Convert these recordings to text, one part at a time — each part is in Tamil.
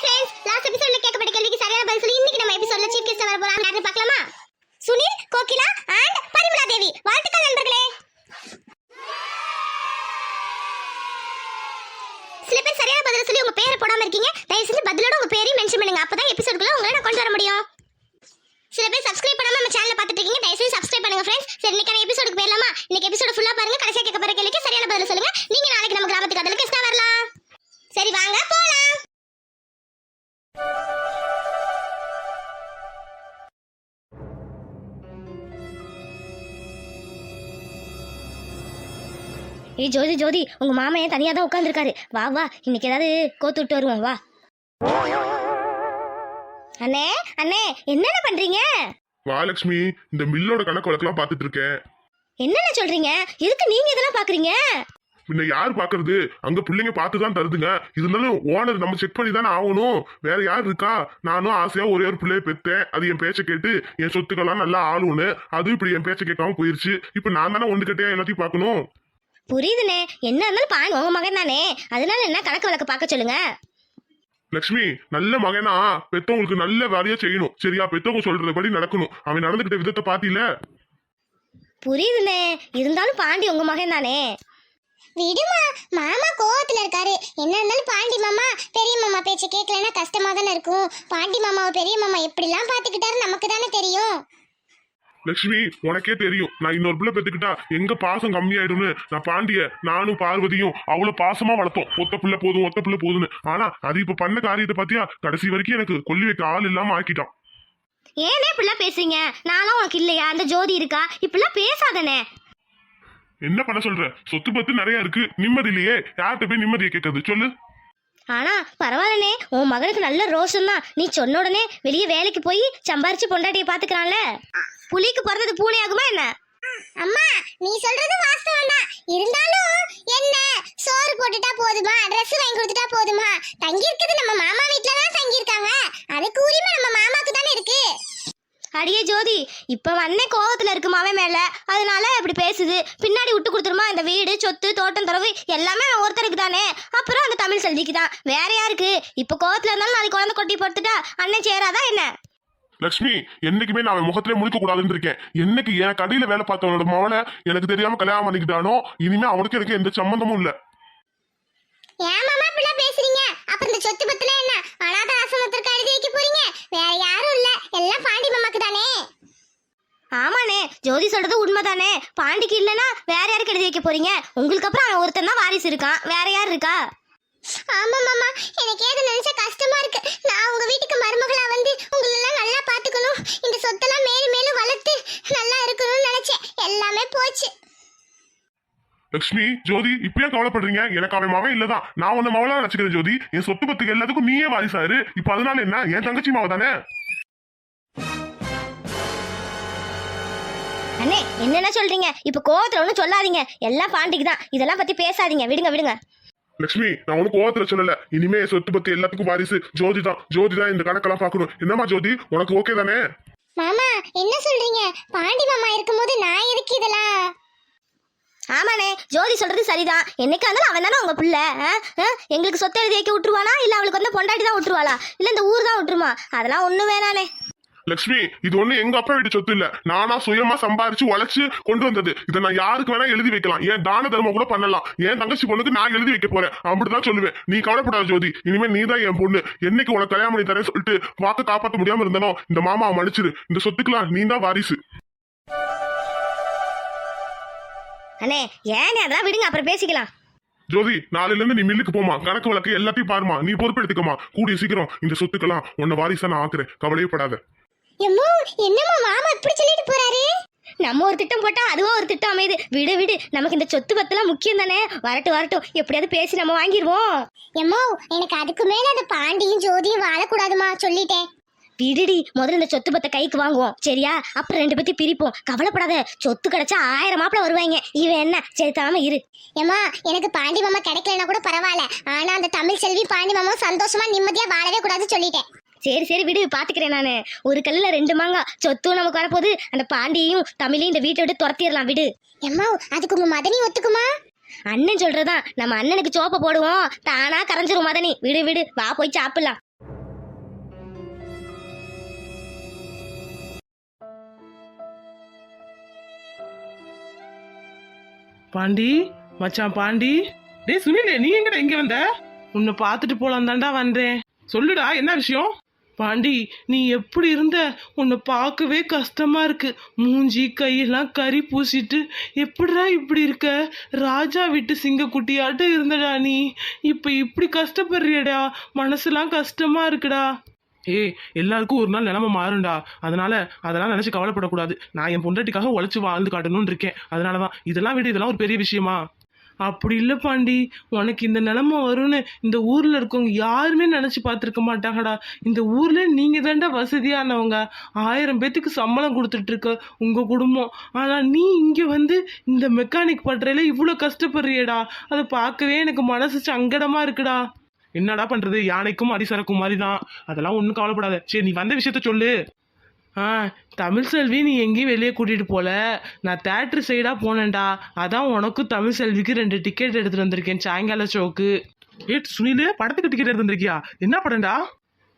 ஃப்ரெண்ட்ஸ் லாஸ்ட் எபிசோட்ல கேட்கப்பட்ட கேள்விக்கு சரியான பதில் சொல்லி இன்னைக்கு நம்ம எபிசோட்ல சீஃப் கெஸ்ட் வர போறாங்க. யாருன்னு பார்க்கலாமா? சுனில் கோகிலா அண்ட் பரிமளா தேவி. வாழ்த்துக்கள் நண்பர்களே. சில பேர் சரியான பதில் சொல்லி உங்க பேரை போடாம இருக்கீங்க. தயவு செஞ்சு பதிலோட உங்க பேரையும் மென்ஷன் பண்ணுங்க. அப்பதான் எபிசோடுக்குள்ள உங்களை நான் கொண்டு வர முடியும். சில பேர் சப்ஸ்கிரைப் பண்ணாம நம்ம சேனலை பார்த்துட்டு இருக்கீங்க. தயவு செஞ்சு சப்ஸ்கிரைப் பண்ணுங்க ஃப்ரெண்ட்ஸ் சரி இன்னைக்கான எபிசோடுக்கு போயிடலாமா? இன்னைக்கு எபிசோட ஃபுல்லா பாருங்க. கடைசியா கேட்க போற கேள்விக்கு சரியான பதில் சொல்லுங்க. நீங்க நாளைக்கு நம்ம கிராமத்துக்கு அதில் கெஸ்டா வரலாம். சரி வாங்க போலாம். ஏய் ஜோதி ஜோதி உங்க மாமா ஏன் தனியா தான் உட்காந்துருக்காரு வா வா இன்னைக்கு ஏதாவது கோத்து விட்டு வருவோம் வா. அண்ணே அண்ணே என்னென்ன பண்றீங்க? வாலட்சுமி இந்த மில்லோட கணக்கு வழக்கெல்லாம் பார்த்துட்டு இருக்கேன். என்னென்ன சொல்றீங்க? எதுக்கு நீங்க இதெல்லாம் பாக்குறீங்க பின்ன யார் பாக்குறது அங்க பிள்ளைங்க பார்த்து தான் தருதுங்க. இருந்தாலும் ஓனர் நம்ம செக் பண்ணி தானே ஆகணும். வேற யார் இருக்கா? நானும் ஆசையா ஒரே ஒரு பிள்ளைய பெத்தேன் அது என் பேச்சை கேட்டு என் சொத்துக்கெல்லாம் நல்லா ஆளுன்னு அது இப்படி என் பேச்சை கேட்காம போயிருச்சு. இப்ப நான் தானே ஒன்று கட்டையா எல்லாத்தையும் பார்க்கணும்? புரியுதுண்ணே. என்ன இருந்தாலும் பான் உங்க மகன் தானே. அதனால என்ன கணக்கு வழக்கு பார்க்க சொல்லுங்க? லக்ஷ்மி நல்ல மகனா? பெத்தவங்களுக்கு நல்ல வேலையா செய்யணும். சரியா? பெத்தவங்க சொல்றபடி நடக்கணும். அவன் நடந்துகிட்ட விதத்தை பாத்தில புரியுதுண்ணே. இருந்தாலும் பாண்டி உங்க மகன் தானே. விடுமா மாமா கோவத்துல இருக்காரு. என்ன இருந்தாலும் பாண்டி மாமா பெரிய மாமா பேச்ச கேட்கலன்னா கஷ்டமா தானே இருக்கும். பாண்டி மாமாவை பெரிய மாமா எப்படிலாம் பாத்துக்கிட்டாரு நமக்கு தானே தெரியும். லக்ஷ்மி உனக்கே தெரியும். நான் இன்னொரு பிள்ளை பெத்துக்கிட்டா எங்க பாசம் கம்மியாயிடும்னு. நான் பாண்டிய நானும் பார்வதியும் அவ்வளவு பாசமா வளர்த்தோம். ஒத்த பிள்ளை போதும் ஒத்த பிள்ளை போதும்னு. ஆனா அது இப்ப பண்ண காரியத்தை பாத்தியா? கடைசி வரைக்கும் எனக்கு கொல்லி வைக்க ஆள் இல்லாம ஆக்கிட்டான். ஏனே இப்படிலாம் பேசுறீங்க? நானும் உனக்கு இல்லையா? அந்த ஜோதி இருக்கா? இப்படிலாம் பேசாதண்ணே என்ன பண்ண சொல்ற? சொத்து பத்து நிறைய இருக்கு. நிம்மதி இல்லையே. யார்கிட்ட போய் நிம்மதியை கேட்கறது? சொல்லு. ஆனா பரவாயில்லனே உன் மகனுக்கு நல்ல ரோஷம் தான். நீ சொன்ன உடனே வெளியே வேலைக்கு போய் சம்பாரிச்சு பொண்டாட்டியை பாத்துக்கிறான்ல புலிக்கு பிறந்தது பூனை ஆகுமா என்ன? அம்மா நீ சொல்றது வாஸ்தவம் தான். இருந்தாலும் என்ன? சோறு போட்டுட்டா போதுமா? Dress வாங்கி கொடுத்துட்டா போதுமா? தங்கி இருக்குது நம்ம மாமா வீட்ல தான் தங்கி இருக்காங்க அதுக்கு உரிமை நம்ம மாமாக்கு தானே இருக்கு? அடியே ஜோதி இப்போ வந்தே கோவத்தில் இருக்கு மாவே மேலே? அதனால இப்படி பேசுது. பின்னாடி விட்டு கொடுத்துருமா இந்த வீடு சொத்து தோட்டம் தரவு எல்லாமே அவன் ஒருத்தருக்கு தானே? அப்புறம் அந்த தமிழ் செல்விக்கு தான். வேற யாருக்கு? இப்போ கோவத்தில் இருந்தாலும் நாளைக்கு குழந்தை கொட்டி போட்டுட்டா அண்ணன் சேராதா என்ன? லக்ஷ்மி என்னைக்குமே நான் அவன் முகத்திலே முழிக்க கூடாதுன்னு இருக்கேன். என்னைக்கு என் கடையில வேலை பார்த்தவனோட மவனை எனக்கு தெரியாம கல்யாணம் பண்ணிக்கிட்டானோ இனிமே அவனுக்கு எனக்கு எந்த சம்பந்தமும் இல்லை. ஏன் மாமா இப்படிலாம் பேசுறீங்க? அப்ப இந்த சொத்து பத்துல என்ன? அனாத ஆசிரமத்திற்கு எழுதி வைக்க போறீங்க? வேற யாரும் இல்ல. எல்லாம் பாண்டி மாமாக்கு தானே? ஆமாண்ணே ஜோதி சொல்றது உண்மைதானே? பாண்டிக்கு இல்லைன்னா வேற யாருக்கு எழுதி வைக்க போறீங்க? உங்களுக்கு அப்புறம் அவன் ஒருத்தன் தான் வாரிசு இருக்கான். வேற யார் இருக்கா? ஆமா மாமா எனக்கு ஏது நினைச்சா கஷ்டமா இருக்கு. நான் உங்க வீட்டுக்கு மருமகளா வந்து உங்களை எல்லாம் நல்லா பாத்துக்கணும் இந்த சொத்தெல்லாம் மேலும் மேலும் வளர்த்து நல்லா இருக்கணும்னு நினைச்சேன் எல்லாமே போச்சு லக்ஷ்மி ஜோதி இப்பயே கவலைப்படுறீங்க? எனக்கு அவன் மகன் இல்லதான். நான் உன்ன மவளா நினைச்சுக்கிறேன் ஜோதி. என் சொத்து பத்துக்கு எல்லாத்துக்கும் நீயே வாரிசாரு இப்ப அதனால என்ன? என் தங்கச்சி மாவ தானே? அண்ணே என்னென்ன சொல்றீங்க? இப்ப கோவத்துல ஒன்றும் சொல்லாதீங்க. எல்லாம் பாண்டிக்கு தான். இதெல்லாம் பத்தி பேசாதீங்க. விடுங்க விடுங்க. லக்ஷ்மி நான் உனக்கு கோவத்துல சொல்லல. இனிமே என் சொத்து பத்து எல்லாத்துக்கும் வாரிசு. ஜோதி தான். ஜோதி தான் இந்த கணக்கெல்லாம் பார்க்கணும். என்னம்மா ஜோதி? உனக்கு ஓகே தானே? மாமா என்ன சொல்றீங்க? பாண்டி மாமா இருக்கும்போது நான் எதுக்கு இதெல்லாம் ஆமாண்ணே ஜோதி சொல்றது சரிதான். என்னைக்கா இருந்தாலும் அவன் தானே உங்க பிள்ளை எங்களுக்கு சொத்தை எழுதி வைக்க விட்டுருவானா? இல்ல அவளுக்கு வந்து பொண்டாட்டி தான் விட்டுருவாளா? இல்ல இந்த ஊர் தான் விட்டுருமா? அதெல்லாம் ஒண்ணும் வேணானே லக்ஷ்மி இது ஒண்ணு எங்க அப்பா வீட்டு சொத்து இல்ல. நானா சுயமா சம்பாரிச்சு உழைச்சு கொண்டு வந்தது. இதை நான் யாருக்கு வேணா எழுதி வைக்கலாம். ஏன் தான தர்மம் கூட பண்ணலாம். என் தங்கச்சி பொண்ணுக்கு நான் எழுதி வைக்க போறேன்? அப்படிதான் சொல்லுவேன். நீ கவலைப்படாத ஜோதி. இனிமே நீ தான் என் பொண்ணு. என்னைக்கு உனக்கு கல்யாணம் பண்ணி தரேன் சொல்லிட்டு வாக்க காப்பாத்த முடியாம இருந்தனோ? இந்த மாமாவை மன்னிச்சிரு. இந்த சொத்துக்கெல்லாம் நீ தான் வாரிசு. அண்ணே ஏனே அதெல்லாம் விடுங்க அப்புறம் பேசிக்கலாம். ஜோதி நாளையில இருந்து நீ மில்லுக்கு போமா கணக்கு வழக்கு எல்லாத்தையும் பாருமா நீ பொறுப்பெடுத்துக்கமா கூடிய சீக்கிரம் இந்த சொத்துக்கெல்லாம் உன்னை வாரிசா நான் ஆக்குறேன். கவலையே படாத எம்மோ என்னம்மா மாமா இப்படி சொல்லிட்டு போறாரு? நம்ம ஒரு திட்டம் போட்டா அதுவும் ஒரு திட்டம் அமையுது. விடு விடு. நமக்கு இந்த சொத்து பத்தெல்லாம் முக்கியம் தானே? வரட்டும் வரட்டும். எப்படியாவது பேசி நம்ம வாங்கிடுவோம். எம்மோ எனக்கு அதுக்கு மேல அந்த பாண்டியும் ஜோதியும் வாழக்கூடாதுமா சொல்லிட்டேன். விடுடி முதல்ல இந்த சொத்து பத்தை கைக்கு வாங்குவோம். சரியா? அப்புறம் ரெண்டு பத்தி பிரிப்போம். கவலைப்படாத சொத்து கிடைச்சா ஆயிரம் மாப்பிள வருவாங்க. இவன் என்ன? சரி தாம இரு. ஏம்மா எனக்கு பாண்டி மாமா கிடைக்கலனா கூட பரவாயில்ல. ஆனா அந்த தமிழ் செல்வி பாண்டி மாமா சந்தோஷமா நிம்மதியா வாழவே கூடாது சொல்லிட்டேன். சரி சரி விடு பாத்துக்கிறேன் நானு. ஒரு கல்லுல ரெண்டு மாங்காய் சொத்தும் நமக்கு வரப்போகுது. அந்த பாண்டியையும் தமிழையும் இந்த வீட்டை விட்டு துரத்திடலாம் விடு. எம்மா அதுக்கு உங்க மதனி ஒத்துக்குமா? அண்ணன் சொல்றதான் நம்ம அண்ணனுக்கு சோப்பை போடுவோம். தானா கரைஞ்சிரும் மதனி. விடு விடு வா போய் சாப்பிடலாம். பாண்டி மச்சான் பாண்டி. டேய் சுனிலே நீ எங்கடா இங்க வந்த? உன்னை பார்த்துட்டு போலாம் தாண்டா வந்தேன். சொல்லுடா என்ன விஷயம்? பாண்டி நீ எப்படி இருந்த? உன்னை பார்க்கவே கஷ்டமா இருக்கு. மூஞ்சி கையெல்லாம் கறி பூசிட்டு எப்படிடா இப்படி இருக்க? ராஜா விட்டு சிங்கக்குட்டியாட்டம் இருந்தடா நீ. இப்ப இப்படி கஷ்டப்படுறியடா. மனசுலாம் கஷ்டமா இருக்குடா. ஏய் எல்லாருக்கும் ஒரு நாள் நிலமை மாறும்டா. அதனால அதெல்லாம் நினைச்சு கவலைப்படக்கூடாது. நான் என் பொண்டாட்டிக்காக உழைச்சி வாழ்ந்து காட்டணும்னு இருக்கேன். அதனாலதான். இதெல்லாம் விட இதெல்லாம் ஒரு பெரிய விஷயமா? அப்படி இல்லை பாண்டி. உனக்கு இந்த நிலமை வரும்னு இந்த ஊரில் இருக்கவங்க யாருமே நினச்சி பார்த்துருக்க மாட்டாங்கடா. இந்த ஊரில் நீங்கள் தாண்டா வசதியானவங்க. ஆயிரம் பேத்துக்கு சம்பளம் கொடுத்துட்ருக்க உங்கள் குடும்பம். ஆனால் நீ இங்கே வந்து இந்த மெக்கானிக் பண்றதுல இவ்வளோ கஷ்டப்படுறியடா. அதை பார்க்கவே எனக்கு மனசு சங்கடமாக இருக்குடா. என்னடா பண்றது? யானைக்கும் அடிசரக்கும் மாதிரி தான் அதெல்லாம் ஒன்றும் கவலைப்படாத. சரி நீ வந்த விஷயத்த சொல்லு. ஆ தமிழ் செல்வி நீ எங்கேயும் வெளியே கூட்டிகிட்டு போல. நான் தேட்ரு சைடாக போனேன்டா. அதான் உனக்கும் தமிழ் செல்விக்கு ரெண்டு டிக்கெட் எடுத்துகிட்டு வந்திருக்கேன் சாயங்கால ஷோக்கு ஏ சுனிலு படத்துக்கு டிக்கெட் எடுத்து வந்திருக்கியா? என்ன படம்டா?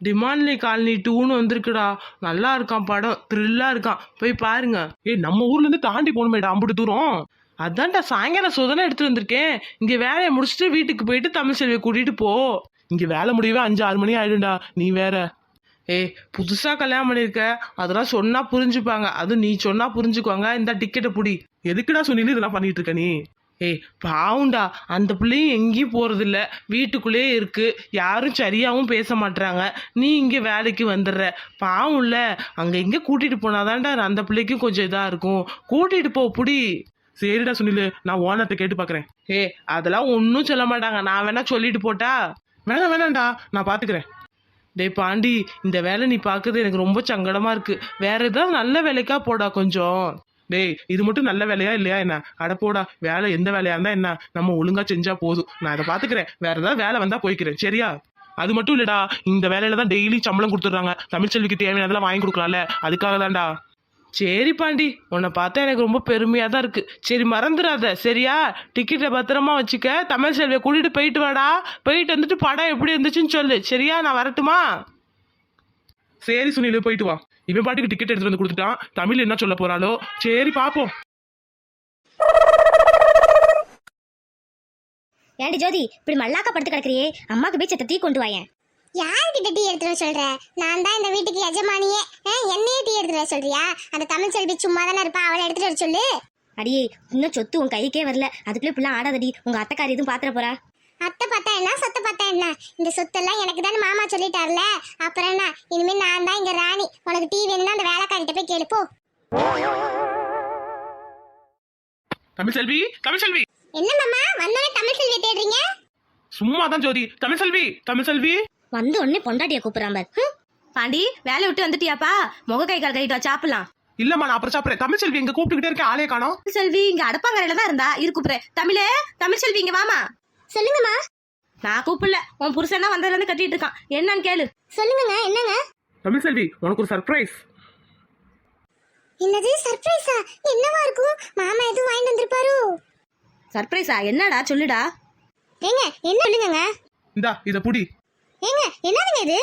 டிமாண்ட்லி காலனி டூன்னு வந்திருக்குடா. நல்லா இருக்கான் படம். த்ரில்லாக இருக்கான். போய் பாருங்க. ஏய் நம்ம ஊர்லேருந்து தாண்டி போகணுமேடா அம்புட்டு தூரம். அதான்டா சாயங்காலம் சோதனை எடுத்துட்டு வந்திருக்கேன். இங்க வேலையை முடிச்சுட்டு வீட்டுக்கு போயிட்டு தமிழ் செல்வியை கூட்டிட்டு போ. இங்க வேலை முடியவே அஞ்சு ஆறு மணி ஆயிடும்டா. நீ வேற. ஏய் புதுசா கல்யாணம் பண்ணிருக்க. அதெல்லாம் சொன்னா புரிஞ்சுப்பாங்க. அது நீ சொன்னா புரிஞ்சுக்குவாங்க. இந்த டிக்கெட்டை புடி. எதுக்குடா சொன்னீங்க இதெல்லாம் பண்ணிட்டு இருக்க நீ? ஏய் பாவுண்டா அந்த பிள்ளையும் எங்கேயும் போறதில்ல. வீட்டுக்குள்ளேயே இருக்கு. யாரும் சரியாகவும் பேச மாட்றாங்க. நீ இங்க வேலைக்கு வந்துடுற. பாவம்ல. அங்க இங்க கூட்டிட்டு போனாதான்டா அந்த பிள்ளைக்கும் கொஞ்சம் இதா இருக்கும். கூட்டிட்டு போ புடி. சரிடா சுனிலு நான் ஓனர்கிட்ட கேட்டு பார்க்குறேன் ஏ அதெல்லாம் ஒன்றும் சொல்ல மாட்டாங்க. நான் வேணா சொல்லிட்டு போட்டா? வேணாம் வேணாம்டா. நான் பார்த்துக்கிறேன் டேய் பாண்டி இந்த வேலை நீ பார்க்கறது எனக்கு ரொம்ப சங்கடமாக இருக்கு. வேற ஏதாவது நல்ல வேலைக்கா போடா கொஞ்சம். டேய் இது மட்டும் நல்ல வேலையா இல்லையா என்ன? அட போடா வேலை எந்த வேலையா இருந்தா என்ன? நம்ம ஒழுங்கா செஞ்சா போதும். நான் இதை பாத்துக்கிறேன். வேற ஏதாவது வேலை வந்தா போய்க்கிறேன் சரியா? அது மட்டும் இல்லடா. இந்த வேலையில தான் டெய்லி சம்பளம் கொடுத்துட்றாங்க. தமிழ்ச்செல்விக்கு தேவையானதெல்லாம் வாங்கி கொடுக்கலாம்ல. அதுக்காக தான்டா. சரி பாண்டி உன்னை பார்த்தா எனக்கு ரொம்ப பெருமையாக தான் இருக்கு. சரி மறந்துடாத சரியா? டிக்கெட்டை பத்திரமா வச்சுக்க. தமிழ் செல்வியை கூட்டிட்டு போயிட்டு வாடா. போயிட்டு வந்துட்டு படம் எப்படி இருந்துச்சுன்னு சொல்லு. சரியா? நான் வரட்டுமா? சரி சுனில் போயிட்டு வா. இவன் பாட்டுக்கு டிக்கெட் எடுத்துட்டு வந்து கொடுத்துட்டான். தமிழ் என்ன சொல்ல போறாளோ? சரி பாப்போம். ஏண்டி ஜோதி இப்படி மல்லாக்க படுத்து கிடக்குறியே? அம்மாக்கு போய் சத்த கொண்டு வாயேன். யார்கிட்ட டீ எடுத்துட்டு வர சொல்ற? நான் தான் இந்த வீட்டுக்கு எஜமானியே. என்னையே டீ எடுத்துட்டு வர சொல்றியா? அந்த தமிழ் செல்வி சும்மா தானே இருப்பா அவளை எடுத்துட்டு வர சொல்லு. அடியே இன்னும் சொத்து உன் கைக்கே வரல. அதுக்குள்ளே இப்படிலாம் ஆடாதடி. உங்க அத்தைக்காரி எதுவும் பாத்திர போறா? அத்தை பார்த்தா என்ன? சொத்தை பார்த்தா என்ன? இந்த சொத்தெல்லாம் எனக்கு தானே மாமா சொல்லிட்டார்ல. அப்புறம் என்ன? இனிமே நான் தான் இங்க ராணி. உனக்கு டீ வேணும்னா அந்த வேலைக்காரிட்ட போய் கேளு போ. தமிழ் செல்வி தமிழ் செல்வி. என்ன மாமா? வந்தோடனே தமிழ் செல்வியை தேடுறீங்க? சும்மா தான் ஜோதி. தமிழ் செல்வி தமிழ் செல்வி. வந்து உடனே பொண்டாட்டிய கூப்பிடுறான் பார். பாண்டி வேலையை விட்டு வந்துட்டியாப்பா? முக கை கால் கழிட்டு சாப்பிடலாம். இல்லம்மா நான் அப்புறம் சாப்பிட்றேன். தமிழ் செல்வி எங்க கூப்பிட்டுக்கிட்டே இருக்கேன் ஆளே காணோம். செல்வி இங்க அடுப்பாங்கரையில தான் இருந்தா. இரு கூப்பிடுறேன் தமிழே தமிழ் செல்வி இங்க வாமா. சொல்லுங்கம்மா. நான் கூப்பிடல. உன் புருஷன் தான் வந்ததுல இருந்து கட்டிட்டு இருக்கான். என்னன்னு கேளு. சொல்லுங்கங்க என்னங்க? தமிழ் செல்வி உனக்கு ஒரு சர்ப்ரைஸ் என்னது சர்ப்ரைஸா என்னவா இருக்கும்? மாமா எதுவும் வாங்கிட்டு வந்திருப்பாரு? சர்ப்ரைஸா என்னடா சொல்லுடா. ஏங்க என்ன சொல்லுங்கங்க? இந்தா இத புடி. ஏங்க என்னதுங்க இது?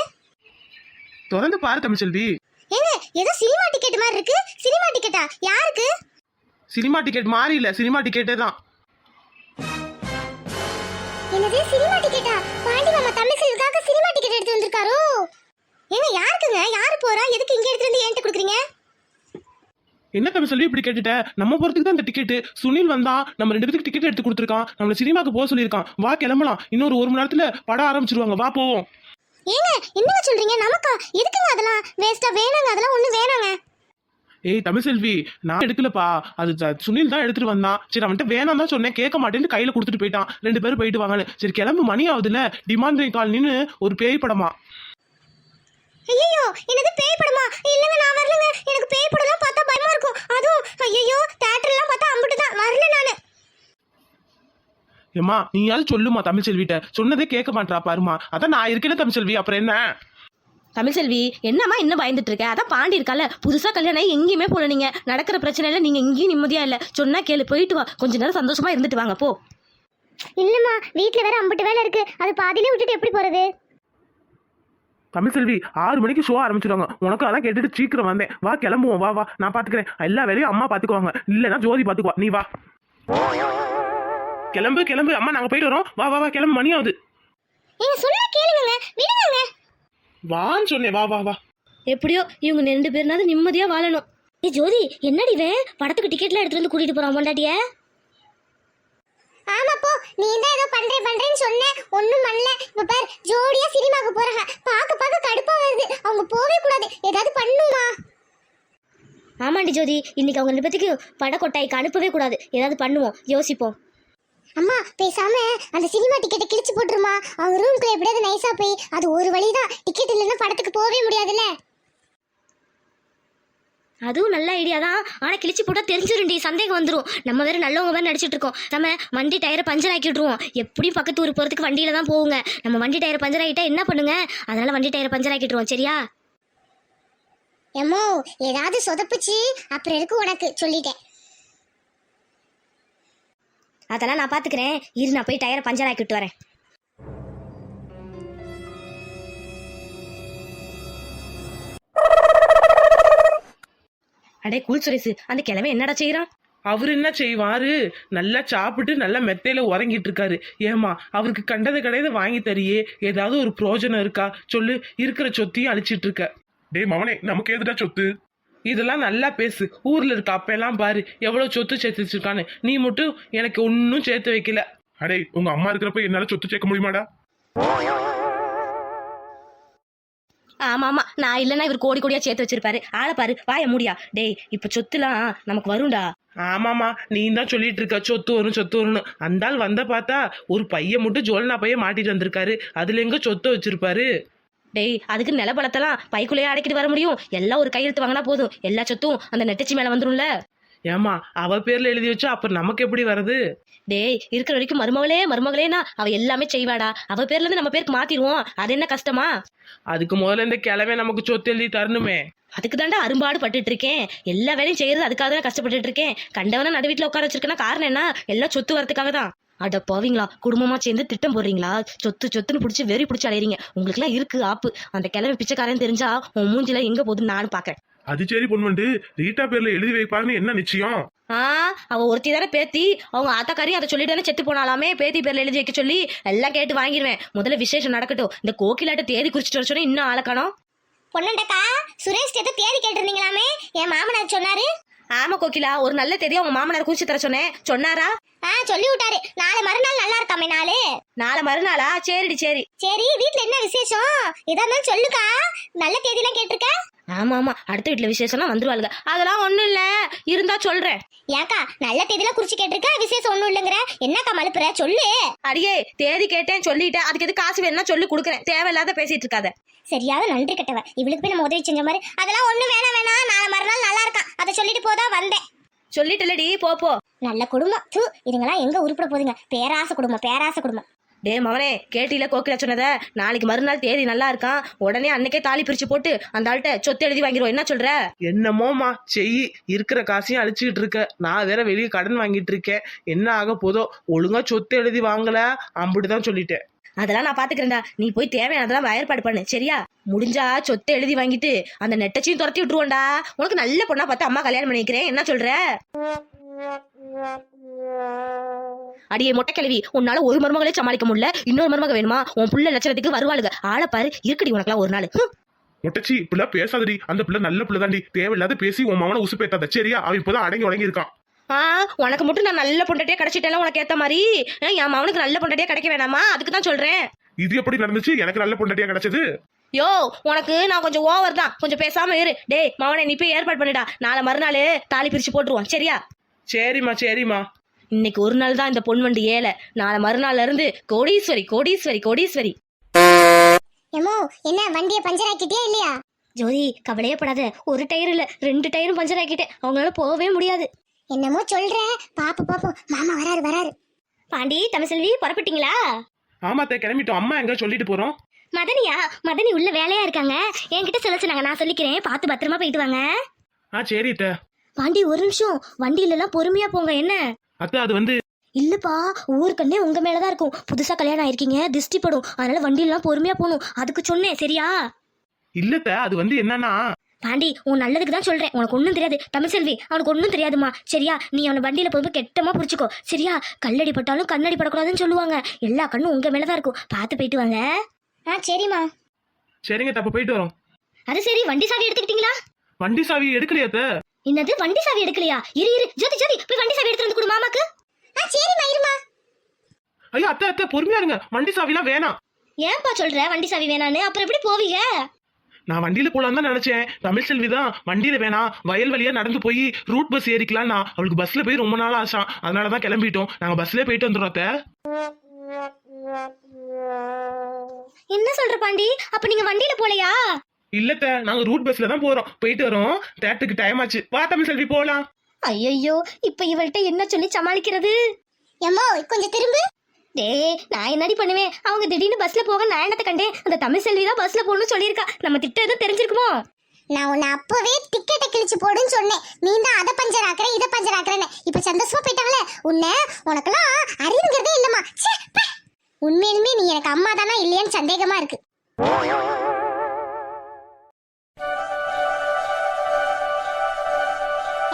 திறந்து பாரு தமிழ் செல்வி ஏங்க ஏதோ சினிமா டிக்கெட் மாதிரி இருக்கு. சினிமா டிக்கெட்டா யாருக்கு? சினிமா டிக்கெட் மாறி இல்ல சினிமா டிக்கெட்டே தான். என்னது சினிமா டிக்கெட்டா பாண்டி மாமா தமிழ் செல்விக்காக சினிமா டிக்கெட் எடுத்து வந்திருக்காரோ? ஏங்க யாருக்குங்க? யாரு போறா? எதுக்கு இங்க எடுத்துட்டு வந்து என்கிட்ட கொடுக்குறீங்க? என்ன தமிழ் செல்வி இப்படி கேட்டுட்ட? நம்ம போறதுக்கு தான் இந்த டிக்கெட் சுனில் வந்தா நம்ம ரெண்டு பேருக்கு டிக்கெட் எடுத்து கொடுத்துருக்கான். நம்மள சினிமாக்கு போக சொல்லியிருக்கான். வா கிளம்பலாம். இன்னொரு ஒரு மணி நேரத்துல படம் ஆரம்பிச்சிருவாங்க. வா போவோம். ஏங்க என்னங்க சொல்றீங்க? நமக்கா? எதுக்குங்க அதெல்லாம்? வேஸ்டா வேணாங்க. அதெல்லாம் ஒண்ணு வேணாங்க. ஏய் தமிழ் செல்வி நான் எடுக்கலப்பா. அது சுனில் தான் எடுத்துட்டு வந்தான். சரி அவன்கிட்ட வேணாம் தான் சொன்னேன். கேட்க மாட்டேன்னு கையில கொடுத்துட்டு போயிட்டான். ரெண்டு பேரும் போயிட்டு வாங்கன்னு. சரி கிளம்பு. மணி ஆகுதுல டிமாண்ட் காலனின்னு ஒரு பேய் படமா? ஐயோ என்னது பேய் படமா? இல்லங்க நான் வரலங்க. எனக்கு பேய் படம்லாம் பார்த்தா பயமா இருக்கும். அதுவும் ஐயோ தியேட்டர்லாம் பார்த்தா அம்பிட்டு தான் வரல நானு. ஏம்மா நீயாவது சொல்லுமா தமிழ் செல்விட்ட சொன்னதே கேட்க மாட்டா பாருமா அதான் நான் இருக்கேன் தமிழ் செல்வி அப்புறம் என்ன? தமிழ் செல்வி என்னம்மா இன்னும் பயந்துட்டு இருக்க? அதான் பாண்டி இருக்கால. புதுசா கல்யாணம் ஆகி எங்கேயுமே போல நீங்க. நடக்கிற பிரச்சனையில நீங்க எங்கேயும் நிம்மதியா இல்ல. சொன்னா கேளு போயிட்டு வா. கொஞ்ச நேரம் சந்தோஷமா இருந்துட்டு வாங்க போ. இல்லம்மா வீட்ல வேற அம்பிட்டு வேலை இருக்கு. அது பாதியிலே விட்டுட்டு எப்படி போறது? தமிழ் செல்வி ஆறு மணிக்கு ஷோ ஆரம்பிச்சிருவாங்க. உனக்கு அதான் கேட்டுட்டு சீக்கிரம் வந்தேன். வா கிளம்புவோம். வா வா. நான் பாத்துக்கிறேன். எல்லா வேலையும் அம்மா பாத்துக்குவாங்க. இல்லைன்னா ஜோதி பாத்துக்குவா. நீ வா. கிளம்பு கிளம்பு. அம்மா நாங்க போயிட்டு வரோம். வா வா வா. கிளம்பு. மணி ஆகுது. வான்னு சொன்னேன். வா வா வா. எப்படியோ இவங்க ரெண்டு பேர்னாவது நிம்மதியா வாழணும். ஏ ஜோதி என்னடி இவன்? படத்துக்கு டிக்கெட்லாம் எடுத்துட்டு வந்து கூட்டிட்டு போறான் பொண்டாட்டிய? ஆமா போ நீ தான் ஏதோ பண்றேன் பண்றேன்னு சொன்ன. ஒண்ணும் பண்ணல. இப்ப பார் ஜோடியா சினிமாக்கு போறாங்க. பாக்க பாக்க கடுப்பா வருது. அவங்க போவே கூடாது. ஏதாவது பண்ணுமா? ஆமாண்டி ஜோதி இன்னைக்கு அவங்க ரெண்டு பேத்துக்கு படக்கொட்டாய்க்கு அனுப்பவே கூடாது. ஏதாவது பண்ணுவோம். யோசிப்போம். அம்மா பேசாம அந்த சினிமா டிக்கெட்டை கிழிச்சு போட்டுருமா. அவங்க ரூம்குள்ள எப்படியாவது நைஸா போய் அது ஒரு வழிதான். டிக்கெட் இல்லைன்னா படத்துக்கு போகவே முடியாதுல்ல. அதுவும் நல்ல ஐடியா தான். ஆனா கிழிச்சு போட்டா தெரிஞ்சிருண்டி சந்தேகம் வந்துரும். நம்ம வேற நல்லவங்க வேற நடிச்சிட்டு இருக்கோம். நம்ம வண்டி டயரை பஞ்சர் ஆக்கி விட்டுருவோம் எப்படியும் பக்கத்து ஊர் போறதுக்கு வண்டியில தான் போவோங்க. நம்ம வண்டி டயர் பஞ்சர் ஆகிட்டா என்ன பண்ணுங்க? அதனால வண்டி டயரை பஞ்சர் ஆக்கிட்டுருவோம். சரியா? எம்மோ ஏதாவது சொதப்புச்சு? அப்புறம் இருக்கு உனக்கு? சொல்லிட்டேன். அதெல்லாம் நான் பாத்துக்கிறேன். இரு நான் போய் டயரை பஞ்சர் ஆக்கி விட்டு வரேன். அடே கூல் சுரேஷ் அந்த கிழமை என்னடா செய்யறான் அவர் என்ன செய்வாரு? நல்லா சாப்பிட்டு நல்லா மெத்தையில உறங்கிட்டு இருக்காரு ஏமா அவருக்கு கண்டது கிடையாது வாங்கி தரியே. ஏதாவது ஒரு பிரயோஜனம் இருக்கா? சொல்லு இருக்கிற சொத்தையும் அழிச்சிட்டு இருக்க டேய் மவனே நமக்கு எதுடா சொத்து? இதெல்லாம் நல்லா பேசு. ஊர்ல இருக்க அப்பெல்லாம் பாரு எவ்வளவு சொத்து சேர்த்து வச்சிருக்கான்னு நீ மட்டும் எனக்கு ஒன்னும் சேர்த்து வைக்கல. அடே உங்க அம்மா இருக்கிறப்ப என்னால சொத்து சேர்க்க முடியுமாடா? ஆமா ஆமா நான் இல்லைன்னா இவர் கோடி கோடியா சேர்த்து வச்சிருப்பாரு. ஆளை பாரு வாய முடியா. டேய் இப்ப சொத்துலாம் நமக்கு வரும்டா. ஆமாமா நீ தான் சொல்லிட்டு இருக்க. சொத்து வரும் சொத்து வரும்னு. அந்த ஆள் வந்த பார்த்தா ஒரு பையன் மட்டும் ஜோல்னா பையன் மாட்டிட்டு வந்திருக்காரு. அதுல எங்க சொத்தை வச்சிருப்பாரு? டேய் அதுக்கு நிலப்பழத்தெல்லாம் பைக்குள்ளேயே அடைக்கிட்டு வர முடியும். எல்லாம் ஒரு கையெழுத்து வாங்கினா போதும். எல்லா சொத்தும் அந்த நெட்டச்சி மேல வந்துரும்ல. ஏமா அவ பேர்ல எழுதி வச்சா அப்புறம் நமக்கு எப்படி வருது டேய் இருக்கிற வரைக்கும் மருமகளே மருமகளேனா அவ எல்லாமே செய்வாடா. அவ பேர்ல இருந்து நம்ம பேருக்கு மாத்திடுவோம். அது என்ன கஷ்டமா? அதுக்கு முதல்ல இந்த கிழமை நமக்கு சொத்து எழுதி தரணுமே. அதுக்கு தாண்டா அரும்பாடு பட்டுட்டு இருக்கேன் எல்லா வேலையும் செய்யறது அதுக்காக தான் கஷ்டப்பட்டுட்டு இருக்கேன் கண்டவன நடு வீட்டுல உட்கார வச்சிருக்கேன்னா காரணம் என்ன? எல்லாம் சொத்து வரதுக்காக தான். அட போவீங்களா? குடும்பமா சேர்ந்து திட்டம் போடுறீங்களா? சொத்து சொத்துன்னு பிடிச்சி வெறி பிடிச்சி அலையறீங்க. உங்களுக்கு எல்லாம் இருக்கு ஆப்பு. அந்த கிழமை பிச்சைக்காரன் தெரிஞ்சா உன் மூஞ்சில எங்க போகுதுன்னு நானும் பாக்கேன் அது சரி பொன்வண்டு ரீட்டா பேர்ல எழுதி வைப்பாருன்னு என்ன நிச்சயம்? ஆ அவ ஒருத்தி தானே பேத்தி. அவங்க ஆத்தாக்காரி அதை சொல்லிட்டு செத்து போனாலாமே பேத்தி பேர்ல எழுதி வைக்க சொல்லி எல்லாம் கேட்டு வாங்கிடுவேன் முதல்ல விசேஷம் நடக்கட்டும். இந்த கோகிலாட்ட தேதி குறிச்சிட்டு வர சொன்னா இன்னும் ஆளக்கணும் பொண்ணுண்டக்கா சுரேஷ் ஏதோ தேதி கேட்டிருந்தீங்களாமே? என் மாமனார் சொன்னாரு. ஆமா கோகிலா ஒரு நல்ல தேதியா உங்க மாமனார் குறிச்சு தர சொன்னேன். சொன்னாரா? ஆ சொல்லி விட்டாரு நாளை மறுநாள் நல்லா இருக்காமே நாளு. நாளை மறுநாளா? சரிடி சரி. சரி வீட்ல என்ன விசேஷம்? இதா இருந்தாலும் சொல்லுக்கா. நல்ல தேதியெல்லாம் கேட்டிருக்க? ஆமா ஆமா. அடுத்த வீட்டுல விசேஷம்லாம் வந்துருவாளுங்க அதெல்லாம் ஒண்ணும் இல்ல. இருந்தா சொல்றேன். ஏக்கா நல்ல தேதியெல்லாம் குறிச்சு கேட்டிருக்க? விசேஷம் ஒண்ணும் இல்லைங்கிற? என்னக்கா மலுப்புற சொல்லு. அடியே தேதி கேட்டேன் சொல்லிட்டேன். அதுக்கு எது காசு வேணும்னா சொல்லி கொடுக்குறேன். தேவையில்லாத பேசிட்டு இருக்காத. சரியாத நன்றி கட்டவ. இவளுக்கு போய் நம்ம உதவி செஞ்ச மாதிரி. அதெல்லாம் ஒண்ணும் வேணாம் வேணாம். நாளை மறுநாள் நல்லா இருக்கான். அதை சொல்லிட்டு போதா வந்தேன். சொல்லிட்டலடி போ போ. நல்ல குடும்பம். தூ இதுங்கெல்லாம் எங்க உருப்பிட போதுங்க பேராசை குடும்பம் பேராசை குடும்பம். டே மவனே கேட்டில கோகிலா சொன்னத நாளைக்கு மறுநாள் தேதி நல்லா இருக்கான். உடனே அன்னைக்கே தாலி பிரிச்சு போட்டு அந்த ஆள்கிட்ட சொத்து எழுதி வாங்கிடுவோம் என்ன சொல்ற? என்னமோமா செய் இருக்கிற காசையும் அழிச்சுக்கிட்டு இருக்க. நான் வேற வெளியே கடன் வாங்கிட்டு இருக்கேன். என்ன ஆக போதோ ஒழுங்கா சொத்து எழுதி வாங்கல அம்பிட்டுதான் சொல்லிட்டேன். அதெல்லாம் நான் பாத்துக்கிறேன்டா. நீ போய் தேவையானதெல்லாம் ஏற்பாடு பண்ணு சரியா? முடிஞ்சா சொத்தை எழுதி வாங்கிட்டு அந்த நெட்டச்சையும் துரத்தி விட்டுருவோம்டா. உனக்கு நல்ல பொண்ணா பார்த்து அம்மா கல்யாணம் பண்ணிக்கிறேன். என்ன சொல்ற? அடியே மொட்டை கிழவி உன்னால ஒரு மருமகளே சமாளிக்க முடியல. இன்னொரு மருமக வேணுமா? உன் புள்ள லட்சணத்துக்கு வருவாளுங்க. ஆளை பாரு இருக்குடி உனக்குலாம் ஒரு நாள். மொட்டச்சி இப்படிலாம் பேசாதடி. அந்த பிள்ளை நல்ல பிள்ளை தாண்டி தேவையில்லாத பேசி உன் மவனை உசுப்பேத்தாத சரியா? அவன் இப்பதான் அடங்கி உடங்கி இருக்கான். ஆ உனக்கு மட்டும் நான் நல்ல பொண்டாட்டியா கிடைச்சிட்டேன் உனக்கு ஏத்த மாதிரி? என் மவனுக்கு நல்ல பொண்டாட்டியா கிடைக்க வேணாமா? அதுக்கு தான் சொல்றேன். இது எப்படி நடந்துச்சு? எனக்கு நல்ல பொண்டாட்டியா கிடைச்சது? யோ உனக்கு நான் கொஞ்சம் ஓவர் தான். கொஞ்சம் பேசாம இரு. டேய் மவனே நீ போய் ஏற்பாடு பண்ணிடா. நாளை மறுநாள் தாலி பிரிச்சு போட்டுருவோம். சரியா? சரிம்மா சரிம்மா. இன்னைக்கு ஒரு நாள் தான் இந்த பொன் வண்டி ஏல. நாளை மறுநாள்ல இருந்து கோடீஸ்வரி கோடீஸ்வரி கோடீஸ்வரி. எமோ என்ன வண்டியை பஞ்சர் ஆக்கிட்டியா இல்லையா? ஜோதி கவலையே படாத. ஒரு டயர் இல்ல ரெண்டு டயரும் பஞ்சர் ஆக்கிட்டேன். அவங்களால போகவே முடியாது. என்னமோ சொல்ற. பாப்பு பாப்பு மாமா வராரு வராரு. பாண்டி தமிழ்செல்வி புறப்பட்டீங்களா? ஆமாத்த கிளம்பிட்டோம். அம்மா எங்க சொல்லிட்டு போறோம்? மதனியா? மதனி உள்ள வேலையா இருக்காங்க. என்கிட்ட சொல்ல சொன்னாங்க. நான் சொல்லிக்கிறேன். பார்த்து பத்திரமா போயிட்டு வாங்க. ஆ சரி அத்தை. பாண்டி ஒரு நிமிஷம். வண்டியில எல்லாம் பொறுமையா போங்க என்ன? அத்தை அது வந்து இல்லப்பா ஊருக்கண்ணே உங்க மேலதான் இருக்கும். புதுசா கல்யாணம் ஆயிருக்கீங்க திஷ்டி படும். அதனால வண்டியெல்லாம் பொறுமையா போகணும். அதுக்கு சொன்னேன் சரியா? இல்லத்த அது வந்து என்னன்னா பாண்டி உன் நல்லதுக்கு தான் சொல்றேன். உனக்கு ஒன்றும் தெரியாது. தமிழ் செல்வி அவனுக்கு ஒன்றும் தெரியாதுமா. சரியா? நீ அவனை வண்டியில போகும்போது கெட்டமா புடிச்சுக்கோ. சரியா? கல்லடி பட்டாலும் கண்ணடி படக்கூடாதுன்னு சொல்லுவாங்க. எல்லா கண்ணும் உங்க மேலதான் இருக்கும். பார்த்து போயிட்டு வாங்க. ஆ சரிம்மா. சரிங்க தப்ப போயிட்டு வரோம். அது சரி வண்டி சாவி எடுத்துக்கிட்டீங்களா? வண்டி சாவி எடுக்கலையா அத்தை? என்னது வண்டி சாவி எடுக்கலையா? இரு இரு ஜோதி ஜோதி போய் வண்டி சாவி எடுத்துட்டு வந்து கொடு மாமாக்கு. ஆ சரிம்மா இருமா ஐயா அத்தை அத்தை பொறுமையா இருங்க. வண்டி சாவிலாம் வேணாம். ஏன்பா சொல்ற? வண்டி சாவி வேணான்னு? அப்புறம் எப்படி போவீங்க? நான் வண்டியில போலாம் தான் நினைச்சேன். தமிழ் செல்வி தான் வண்டியில வேணாம். வயல் வழியா நடந்து போய் ரூட் பஸ் ஏறிக்கலாம் நான் அவளுக்கு பஸ்ல போய் ரொம்ப நாள் ஆச்சான் அதனால தான் கிளம்பிட்டோம். நாங்க பஸ்லயே போயிட்டு வந்துடுறோம் அத்தை. என்ன சொல்ற பாண்டி? அப்ப நீங்க வண்டியில போலையா? இல்லத்த நாங்க ரூட் பஸ்ல தான் போறோம். போயிட்டு வரோம். தேட்டருக்கு டைம் ஆச்சு. வா தமிழ் செல்வி போலாம். ஐயோ இப்ப இவள்கிட்ட என்ன சொல்லி சமாளிக்கிறது? எம்மோ கொஞ்சம் திரும்பு. டேய் நான் என்னடி பண்ணுவேன்? அவங்க திடீர்னு பஸ்ல போக நான் என்னத்த கண்டேன்? அந்த தமிழ் செல்வி தான் பஸ்ல போகணும்னு சொல்லியிருக்கா. நம்ம திட்டம் எதுவும் தெரிஞ்சிருக்குமோ? நான் உன்னை அப்பவே டிக்கெட்டை கிழிச்சு போடுன்னு சொன்னேன். நீ தான் அதை பஞ்சர் ஆக்குற இதை பஞ்சர் ஆக்குறேன்னு. இப்ப சந்தோஷமா போயிட்டாங்களே? உன்னை உனக்கெல்லாம் அறிவுங்கிறதே இல்லம்மா. உண்மையிலுமே நீ எனக்கு அம்மா தானா இல்லையான்னு சந்தேகமா இருக்கு.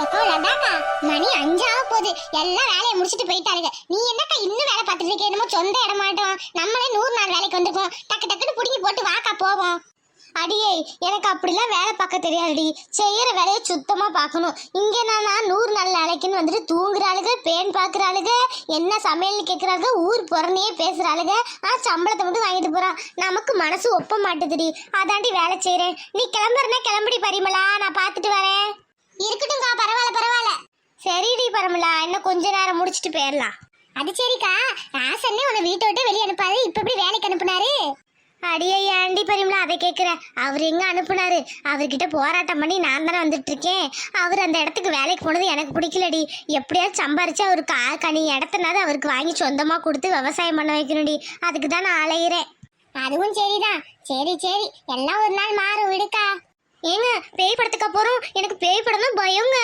ஏக்கா, லதாக்கா, மணி அஞ்சாக போகுது. எல்லாம் வேலையை முடிச்சுட்டு போயிட்டாருங்க நீ என்னக்கா இன்னும் வேலை பார்த்துட்டு இருக்க? என்னமோ சொந்த இடமாட்டோம் நம்மளே நூறு நாள் வேலைக்கு வந்திருக்கோம் டக்கு டக்குன்னு பிடிங்கி போட்டு வாக்கா போவோம். அடியே எனக்கு அப்படிலாம் வேலை பார்க்க தெரியாதுடி. செய்கிற வேலையை சுத்தமாக பார்க்கணும். இங்கே நான் நூறு நாள் வேலைக்குன்னு வந்துட்டு தூங்குற ஆளுக பேன் பார்க்குற ஆளுக என்ன சமையல் கேட்குறாங்க ஊர் புறனையே பேசுகிற ஆளுக ஆ சம்பளத்தை மட்டும் வாங்கிட்டு போகிறான் நமக்கு மனசு ஒப்ப மாட்டுதுடி. அதாண்டி வேலை செய்கிறேன் நீ கிளம்புறனா கிளம்புடி பரிமலா நான் பார்த்துட்டு வரேன். இருக்கட்டும்க்கா பரவாயில்ல பரவாயில்ல. சரிடி பரமலா இன்னும் கொஞ்ச நேரம் முடிச்சிட்டு போயிடலாம் அது சரிக்கா ராசன்னே உன்னை வீட்டை விட்டு வெளியே அனுப்பாரு இப்ப எப்படி வேலைக்கு அனுப்புனாரு? அடியே ஆண்டி பரிமளா அதை கேட்குற அவர் எங்க அனுப்புனாரு? அவர்கிட்ட போராட்டம் பண்ணி நான் தானே வந்துட்டு இருக்கேன் அவர் அந்த இடத்துக்கு வேலைக்கு போனது எனக்கு பிடிக்கலடி. எப்படியாவது சம்பாரிச்சு அவர் கா கனி இடத்தனாவது அவருக்கு வாங்கி சொந்தமாக கொடுத்து விவசாயம் பண்ண வைக்கணும்டி. அதுக்கு தான் நான் அலையிறேன். அதுவும் சரிதான். சரி சரி. எல்லாம் ஒரு நாள் மாறும் விடுக்கா. ஏங்க பேய் படத்துக்கு அப்புறம் எனக்கு பேய் படம் தான் பயங்க.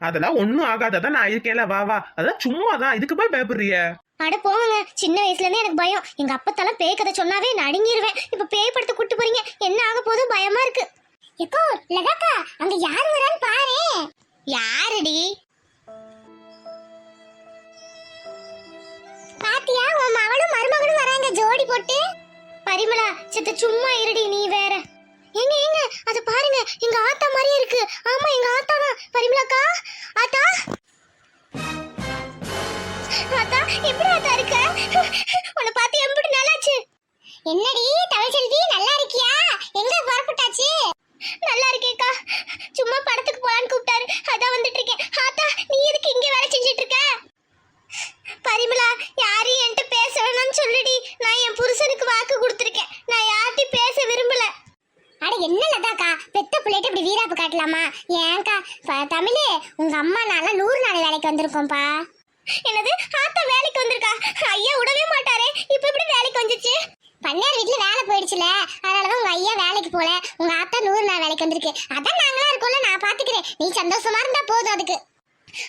அதெல்லாம் ஒண்ணும் ஆகாததான் நான் இருக்கேன்ல வா வா. அதான் சும்மா தான் இதுக்கு போய் பயப்படுறிய? அட போங்க சின்ன வயசுல இருந்தே எனக்கு பயம். எங்க அப்பத்தெல்லாம் பேய் கதை சொன்னாவே நடுங்கிருவேன். இப்ப பேய் படத்தை கூட்டு போறீங்க என்ன ஆக போதும் பயமா இருக்கு. எக்கோ லதாக்கா அங்க யார் வரான்னு பாரு. யாருடி? பாத்தியா உன் மவளும் மருமகனும் வராங்க ஜோடி போட்டு. பரிமளா சித்த சும்மா இருடி நீ வேற. ஏங்க ஏங்க அத பாருங்க. எங்க ஆத்தா மாதிரியே இருக்கு. ஆமா எங்க ஆத்தா தான். பரிமளாக்கா ஆத்தா? ஆத்தா எப்படி ஆத்தா இருக்க? உன்னை பார்த்து எப்படி நல்லாச்சு? என்னடி தமிழ்ச்செல்வி நல்லா இருக்கியா? எங்க புறப்பட்டாச்சு? நல்லா இருக்கேக்கா சும்மா படத்துக்கு போலான்னு கூப்பிட்டாரு. அதான் வந்துட்டு இருக்கேன். ஆத்தா நீ எதுக்கு இங்க வேலை செஞ்சுட்டு இருக்க? பரிமளா யாரையும் என்கிட்ட பேச வேணாம்னு சொல்லுடி நான் என் புருஷனுக்கு வாக்கு கொடுத்துருக்கேன் நான் யார்கிட்டயும் பேச விரும்பல அட என்ன லதாக்கா பெத்த பிள்ளைட்டு இப்படி வீராப்பு காட்டலாமா ஏன்க்கா ப- அம்மா நாள நூறு நாள் வேலைக்கு வந்திருக்கோம்ப்பா. என்னது ஆத்தா வேலைக்கு வந்திருக்கா? ஐயா விடவே மாட்டாரே இப்ப எப்படி வேலைக்கு வந்துச்சு? பண்ணையார் வீட்டுல வேலை போயிடுச்சுல அதனாலதான் உங்க ஐயா வேலைக்கு போல உங்க ஆத்தா நூறு நாள் வேலைக்கு வந்திருக்கு. அதான் நாங்களா இருக்கோம்ல நான் பாத்துக்கிறேன். நீ சந்தோஷமா இருந்தா போதும் அதுக்கு.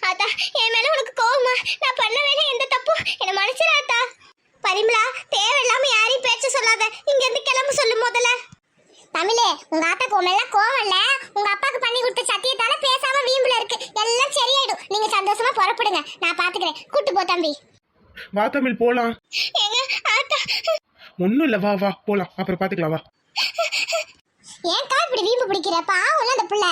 ஆத்தா என் மேல உனக்கு கோவமா? நான் பண்ண வேலை எந்த தப்பு என்ன மனுஷன் ஆத்தா. பரிமளா தேவையில்லாம யாரையும் பேச்ச சொல்லாத. இங்க இருந்து கிளம்ப சொல்லு முதல்ல. தமிழே உங்க ஆத்தாக்கு உன் மேல கோவம் இல்ல உங்க அப்பா பண்ணி கொடுத்த சத்தியத்தால பேசாம வீம்புல இருக்கு எல்லாம் சரியாயிடும் நீங்க புறப்படுங்க நான் பாத்துக்கிறேன். கூட்டு போ தம்பி. வா தமிழ் போலாம். ஏங்க ஆத்தா. ஒண்ணும் இல்ல வா வா போலாம். அப்புறம் பாத்துக்கலாம் வா. ஏன்க்கா இப்படி வீம்பு பிடிக்கிற? பாவம்ல அந்த புள்ள.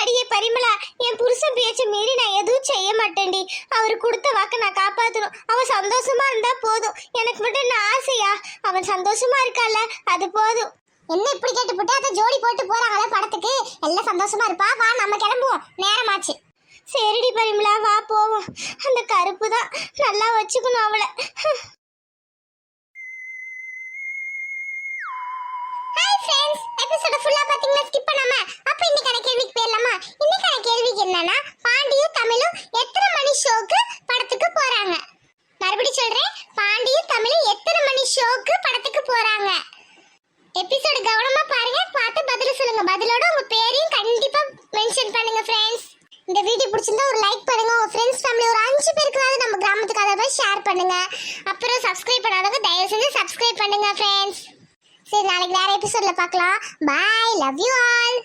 அடியே பரிமளா என் புருஷன் பேச்ச மீறி நான் எதுவும் செய்ய மாட்டேன்டி. அவர் கொடுத்த வாக்க நான் காப்பாத்தணும். அவன் சந்தோஷமா இருந்தா போதும். எனக்கு மட்டும் என்ன ஆசையா? அவன் சந்தோஷமா இருக்கால அது போதும். என்ன இப்படி கேட்டு போட்டு அதை ஜோடி போட்டு போறாங்களே படத்துக்கு. எல்லாம் சந்தோஷமா இருப்பா? வா நம்ம கிளம்புவோம். நேரமாச்சு. சரிடி பரிமளா வா போவோம். அந்த கருப்பு தான் நல்லா வச்சுக்கணும் அவளை. ஹாய் ஃப்ரெண்ட்ஸ் எபிசோட ஃபுல்லா பாத்தீங்கன்னா ஸ்கிப் பண்ணாம? அப்ப இன்னைக்கான கேள்விக்கு போயிடலாமா? இன்னைக்கான கேள்விக்கு என்னன்னா பாண்டியும் தமிழும் எத்தனை மணி ஷோக்கு படத்துக்கு போறாங்க? மறுபடியும் சொல்றேன் பாண்டியும் தமிழும் எத்தனை மணி ஷோக்கு படத்துக்கு போறாங்க? எபிசோட கவனமா பாருங்க பார்த்து பதில் சொல்லுங்க. பதிலோட உங்க பேரையும் கண்டிப்பா மென்ஷன் பண்ணுங்க ஃப்ரெண்ட்ஸ் இந்த வீடியோ பிடிச்சிருந்தா ஒரு லைக் பண்ணுங்க. உங்க ஃப்ரெண்ட்ஸ் ஃபேமிலி ஒரு அஞ்சு பேருக்குனாவது நம்ம கிராமத்துக்கு அதை போய் ஷேர் பண்ணுங்க. அப்புறம் சப்ஸ்கிரைப் பண்ணாதவங்க தயவு செஞ்சு சப்ஸ்கிரைப் பண்ணுங்க ஃப்ரெண்ட்ஸ் சரி நாளைக்கு வேற எபிசோட்ல பார்க்கலாம். Bye love you all